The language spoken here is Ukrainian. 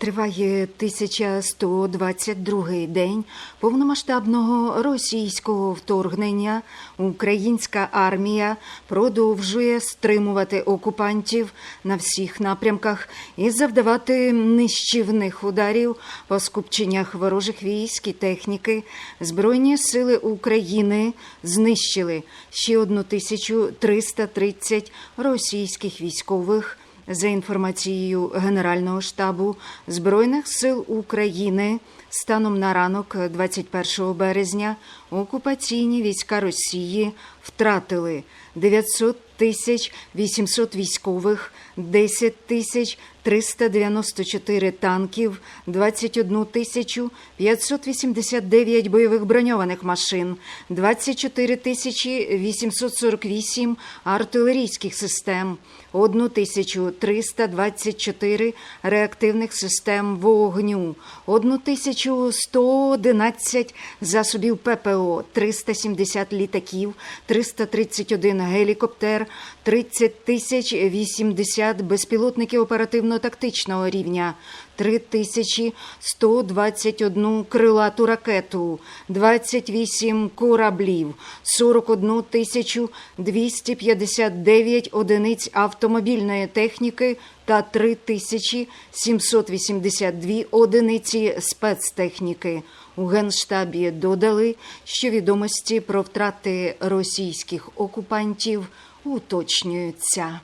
Триває 1122 день повномасштабного російського вторгнення. Українська армія продовжує стримувати окупантів на всіх напрямках і завдавати нищівних ударів по скупченнях ворожих військ і техніки. Збройні сили України знищили ще 1330 російських військових. За інформацією Генерального штабу Збройних сил України, станом на ранок 21 березня окупаційні війська Росії втратили 900 тисяч 800 військових, 10 тисяч 394 танків, 21 тисячу 589 бойових броньованих машин, 24 тисячі 848 артилерійських систем, 1324 реактивних систем вогню, 1111 засобів ППО, 370 літаків, 331 гелікоптер, 30 тисяч 80 безпілотників оперативно-тактичного рівня, 3121 крилату ракету, 28 кораблів, 41 тисячу 259 одиниць автомобільної техніки та 3782 одиниці спецтехніки. У Генштабі додали, що відомості про втрати російських окупантів уточнюються.